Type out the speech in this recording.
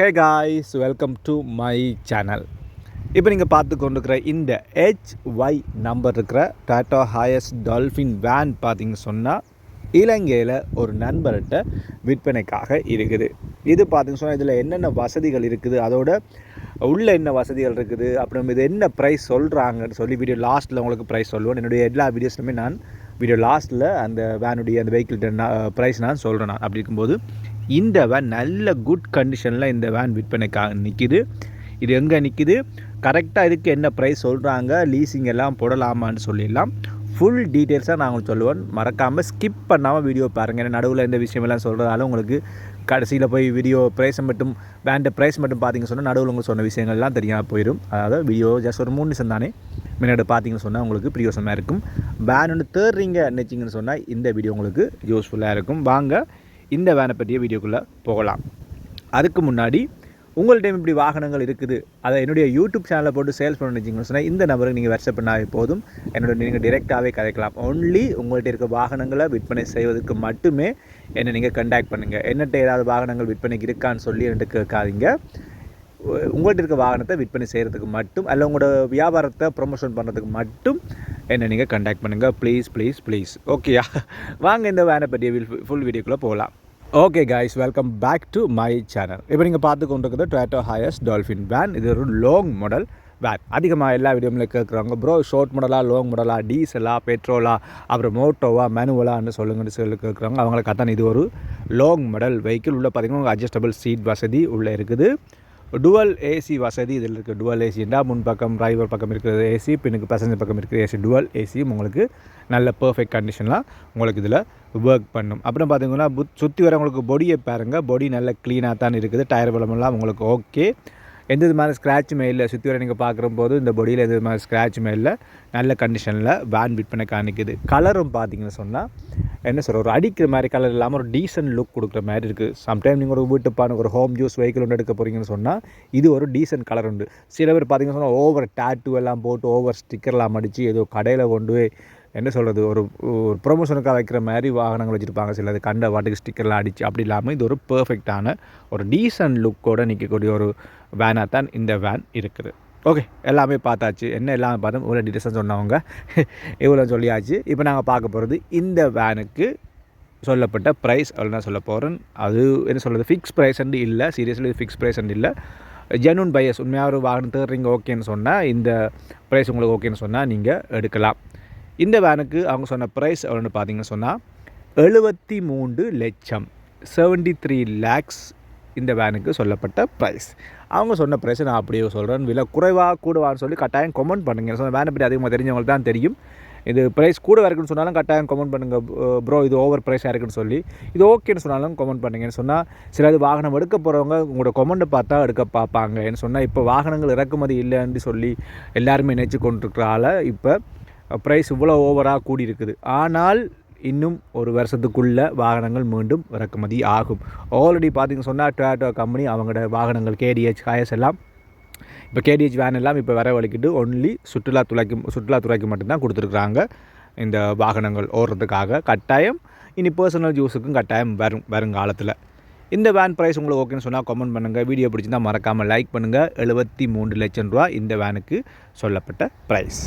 Hey guys welcome to my channel இப்போ நீங்கள் பார்த்து கொண்டிருக்கிற இந்த ஹெச் ஒய் நம்பர் இருக்கிற டாட்டா ஹாயஸ் டால்ஃபின் வேன் பார்த்தீங்க சொன்னால் இலங்கையில் ஒரு நண்பர்கிட்ட விற்பனைக்காக இருக்குது. இது பார்த்திங்க சொன்னால் இதில் என்னென்ன வசதிகள் இருக்குது அதோட உள்ள என்ன வசதிகள் இருக்குது அப்புறம் இது என்ன ப்ரைஸ் சொல்கிறாங்கன்னு சொல்லி வீடியோ லாஸ்ட்டில் உங்களுக்கு ப்ரைஸ் சொல்லுவேன். என்னுடைய எல்லா வீடியோஸ்லுமே நான் வீடியோ லாஸ்ட்டில் அந்த வேனுடைய அந்த வெஹிக்கிள்கிட்ட ப்ரைஸ் நான் சொல்கிறேன் நான். அப்படி இருக்கும்போது இந்த வேன் நல்ல குட் கண்டிஷனில் இந்த வேன் விற்பனைக்காக நிற்கிது இது எங்கே நிற்கிது கரெக்டாக இதுக்கு என்ன ப்ரைஸ் சொல்கிறாங்க லீசிங் எல்லாம் போடலாமான்னு சொல்லிடலாம். ஃபுல் டீட்டெயில்ஸாக நான் உங்களுக்கு சொல்லுவேன். மறக்காமல் ஸ்கிப் பண்ணாமல் வீடியோ பாருங்கள் நடுவில் இந்த விஷயமெல்லாம் சொல்கிறதால உங்களுக்கு கடைசியில் போய் வீடியோ ப்ரைஸை மட்டும் வேண்ட ப்ரைஸ் மட்டும் பார்த்தீங்க சொன்னால் நடுவில் உங்களுக்கு சொன்ன விஷயங்கள்லாம் தெரியாமல் போயிடும் அதாவது வீடியோ ஜஸ்ட் ஒரு மூணு நிமிஷம் தானே? முன்னாடி பார்த்தீங்கன்னு சொன்னால் உங்களுக்கு பிரியோசமாக இருக்கும். வேன் ஒன்று தேர்றீங்க நினச்சிங்கன்னு சொன்னால் இந்த வீடியோ உங்களுக்கு யூஸ்ஃபுல்லாக இருக்கும். வாங்க இந்த வேனை பற்றிய வீடியோக்குள்ளே போகலாம். அதுக்கு முன்னாடி உங்கள்கிட்ட இப்படி வாகனங்கள் இருக்குது. அதை என்னுடைய யூடியூப் சேனலில் போட்டு சேல்ஸ் பண்ண வச்சிங்கன்னு சொன்னால் இந்த நம்பருக்கு நீங்கள் வாட்ஸ்அப் பண்ணாவே போதும். என்னோட நீங்கள் டிரெக்டாகவே கதைக்கலாம். ஒன்லி உங்கள்கிட்ட இருக்க வாகனங்களை விற்பனை செய்வதற்கு மட்டுமே என்னை நீங்கள் கண்டாக்ட் பண்ணுங்கள் என்னட்ட ஏதாவது வாகனங்கள் விற்பனைக்கு இருக்கான்னு சொல்லி என்கிட்ட கேட்காதீங்க. உங்கள்கிட்ட இருக்க வாகனத்தை விற்பனை செய்கிறதுக்கு மட்டும் அல்ல உங்களோட வியாபாரத்தை ப்ரொமோஷன் பண்ணுறதுக்கு மட்டும் என்னை நீங்கள் கண்டாக்ட் பண்ணுங்கள் ப்ளீஸ் ப்ளீஸ் ப்ளீஸ் ஓகேயா வாங்க இந்த வேனை பற்றிய ஃபுல் வீடியோக்குள்ளே போகலாம். Okay guys welcome back to my channel இப்போ நீங்கள் பார்த்து கொண்டிருக்கிறது டொயட்டோ ஹையஸ் டால்ஃபின் வேன் இது ஒரு லாங் மாடல் வேன் அதிகமாக எல்லா வீடியோமில் கேட்குறாங்க ப்ரோ ஷார்ட் மாடலாக லாங் மாடலாக டீசலா பெட்ரோலா அப்புறம் மோட்டோவா மேனுவலான்னு சொல்லுங்கன்னு சொல்லி கேட்குறாங்க அவங்களுக்கு அதான் இது ஒரு லாங் மாடல் வெஹிக்கிள் உள்ள பார்த்திங்கன்னா அட்ஜஸ்டபிள் சீட் வசதி உள்ளே இருக்குது. டுவல் ஏசி வசதி இதில் இருக்குது டுவல் ஏசின்னா முன் பக்கம் டிரைவர் பக்கம் இருக்கிறது ஏசி பின்னுக்கு பேசஞ்சர் பக்கம் இருக்கிற ஏசி டுவல் ஏசியும் உங்களுக்கு நல்ல பர்ஃபெக்ட் கண்டிஷன்லாம் உங்களுக்கு இதில் ஒர்க் பண்ணும். அப்புறம் பார்த்தீங்கன்னா புத் சுற்றி வரவங்களுக்கு பொடியை பாருங்கள் பொடி நல்ல க்ளீனாக தான் இருக்குது. டயர் பலமெல்லாம் உங்களுக்கு ஓகே எந்த விதமான ஸ்க்ராட்சுமே இல்லை. சுற்றி வர நீங்கள் பார்க்குற போது இந்த பொடியில் எந்த விதமான ஸ்க்ராட்சுமே இல்லை. நல்ல கண்டிஷனில் வேன் விற்பனை காணிக்குது. கலரும் பார்த்தீங்கன்னு சொன்னால் என்ன சொல்கிற ஒரு அடிக்கிற மாதிரி கலர் இல்லாமல் ஒரு டீசென்ட் லுக் கொடுக்குற மாதிரி இருக்குது சம்டைம் நீங்கள் ஒரு வீட்டுப்பான ஒரு ஹோம் ஜூஸ் வெஹிக்கிள் ஒன்று எடுக்க போகிறீங்கன்னு சொன்னால் இது ஒரு டீசென்ட் கலர் உண்டு. சில பேர் பார்த்தீங்கன்னு சொன்னால் ஓவர் டேட்டு எல்லாம் போட்டு ஓவர் ஸ்டிக்கர்லாம் அடித்து ஏதோ கடையில் கொண்டு போய் என்ன சொல்கிறது ஒரு ஒரு ப்ரொமோஷனுக்காக வைக்கிற மாதிரி வாகனங்கள் வச்சுருப்பாங்க. சிலது கண்ட வாட்டுக்கு ஸ்டிக்கர்லாம் அடித்து அப்படி இல்லாமல் இது ஒரு பர்ஃபெக்டான ஒரு டீசன்ட் லுக்கோடு நிற்கக்கூடிய ஒரு வேனாக தான் இந்த வேன் இருக்குது. ஓகே எல்லாமே பார்த்தாச்சு. என்ன எல்லாமே பார்த்தோம் இவ்வளோ டீட்டெயில்ஸ் சொன்னவங்க. இவ்வளோ சொல்லியாச்சு. இப்போ நாங்கள் பார்க்க போகிறது இந்த வேனுக்கு சொல்லப்பட்ட ப்ரைஸ் அவ்வளோ சொல்ல போகிறேன் அது என்ன சொல்கிறது ஃபிக்ஸ் ப்ரைஸ்ன்னு இல்லை. சீரியஸ்லி ஃபிக்ஸ் ப்ரைஸ்ன்னு இல்லை. ஜெனூன் பையஸ் உண்மையாக ஒரு வாகனம் தேடுறீங்க ஓகேன்னு சொன்னால் இந்த ப்ரைஸ் உங்களுக்கு ஓகேன்னு சொன்னால் நீங்கள் எடுக்கலாம். இந்த வேனுக்கு அவங்க சொன்ன ப்ரைஸ் எவ்வளோன்னு பார்த்தீங்கன்னு சொன்னால் எழுபத்தி மூன்று லட்சம். செவன்டி த்ரீ லேக்ஸ் இந்த வேனுக்கு சொல்லப்பட்ட ப்ரைஸ் அவங்க சொன்ன ப்ரைஸை நான் அப்படியே சொல்கிறேன் விலை குறைவாக கூடுவான்னு சொல்லி கட்டாயம் கமெண்ட் பண்ணுங்கள் சொன்ன வேனை பற்றி அதிகமாக தெரிஞ்சவங்களுக்கு தான் தெரியும். இது ப்ரைஸ் கூட இருக்குன்னு சொன்னாலும் கட்டாயம் கமெண்ட் பண்ணுங்கள் ப்ரோ இது ஓவர் ப்ரைஸாக இருக்குன்னு சொல்லி. இது ஓகேன்னு சொன்னாலும் கமெண்ட் பண்ணுங்கன்னு சொன்னால் சிலது வாகனம் எடுக்க போகிறவங்க உங்களோட கமெண்ட்டை பார்த்தா எடுக்க பார்ப்பாங்கன்னு சொன்னால் இப்போ வாகனங்கள் இறக்குமதி இல்லைன்னு சொல்லி எல்லாருமே நினச்சி கொண்டிருக்கிறால இப்போ ப்ரைஸ் இவ்வளோ ஓவராக கூடி இருக்குது ஆனால் இன்னும் ஒரு வருஷத்துக்குள்ளே வாகனங்கள் மீண்டும் இறக்குமதி ஆகும். ஆல்ரெடி பார்த்திங்க சொன்னால் டொயாட்டோ கம்பெனி அவங்களோட வாகனங்கள் கேடிஹெச் ஹயஸ் எல்லாம் இப்போ கேடிஹெச் வேன் எல்லாம் இப்போ வர வலிக்கிட்டு ஒன்லி சுற்றுலாத்துறைக்கு சுற்றுலாத்துறைக்கு மட்டும்தான் கொடுத்துருக்குறாங்க இந்த வாகனங்கள் ஓடுறதுக்காக. கட்டாயம் இனி பர்சனல் யூஸுக்கும் கட்டாயம் வரும் வருங்காலத்தில். இந்த வேன் ப்ரைஸ் உங்களுக்கு ஓகேன்னு சொன்னால் கமெண்ட் பண்ணுங்கள் வீடியோ பிடிச்சிருந்தால் மறக்காமல் லைக் பண்ணுங்கள் எழுபத்தி மூன்று லட்சம் ரூபா இந்த வேனுக்கு சொல்லப்பட்ட ப்ரைஸ்